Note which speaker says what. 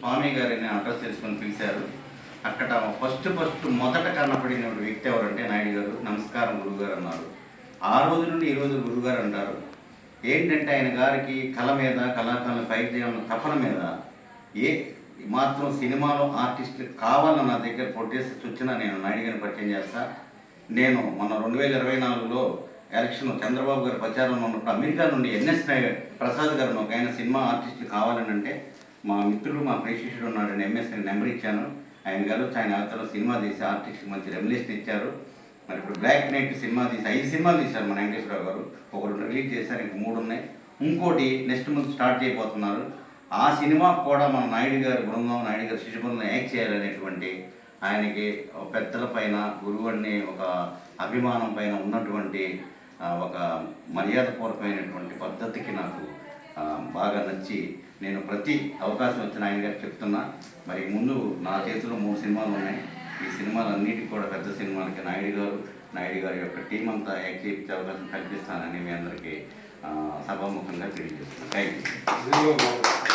Speaker 1: స్వామి గారిని అడ్రస్ చేసుకొని పిలిచారు. అక్కడ ఫస్ట్ ఫస్ట్ మొదట కనపడిన వ్యక్తి ఎవరంటే నాయుడు గారు. నమస్కారం గురుగారు అన్నారు. ఆ రోజు నుండి ఈ రోజు గురుగారు అంటారు. ఏంటంటే ఆయన గారికి కళ మీద కళాకారులు పైకి చేయాలన్న తపన మీద ఏ మాత్రం సినిమాలో ఆర్టిస్టులు కావాలని నా దగ్గర ప్రొడ్యూసర్స్ వచ్చినా నేను నాయుడు గారిని పరిచయం చేస్తా. నేను మొన్న రెండు వేల ఇరవై నాలుగులో ఎలక్షన్ చంద్రబాబు గారి ప్రచారంలో ఉన్నప్పుడు అమెరికా నుండి ఎన్ఎస్ ప్రసాద్ గారు ఒక ఆయన సినిమా ఆర్టిస్టులు కావాలని అంటే మా మిత్రుడు మా ప్రేక్షకుడు ఉన్నాడు ఎంఎస్ నెంబర్ ఇచ్చాను. ఆయన గారు ఆయన అవతల సినిమా తీసి ఆర్టిస్ట్ మంచి రెమ్యులేషన్ ఇచ్చారు. మరి ఇప్పుడు బ్లాక్ నైట్ సినిమా తీసి ఐదు సినిమాలు తీశారు మన వెంకటేశ్వరరావు గారు. ఒకటి రిలీజ్ చేశారు ఇంక మూడు ఉన్నాయి. ఇంకోటి నెక్స్ట్ మంత్ స్టార్ట్ చేయబోతున్నారు. ఆ సినిమా కూడా మన నాయుడు గారి బృందం నాయుడు గారి శిశు బృందం యాక్ట్ చేయాలనేటువంటి ఆయనకి పెద్దల పైన గురువుని ఒక అభిమానం పైన ఉన్నటువంటి ఒక మర్యాదపూర్వకమైనటువంటి పద్ధతికి నాకు బాగా నచ్చి నేను ప్రతి అవకాశం వచ్చిన ఆయన గారు చెప్తున్నా. మరి ముందు నా చేతిలో మూడు సినిమాలు ఉన్నాయి. ఈ సినిమాలన్నిటికీ కూడా పెద్ద సినిమాలకి నాయుడు గారు నాయుడు గారి యొక్క టీం అంతా యాక్ట్ చేయించే అవకాశం కల్పిస్తానని మీ అందరికీ సభాముఖంగా తెలియజేస్తున్నాను థ్యాంక్ యూ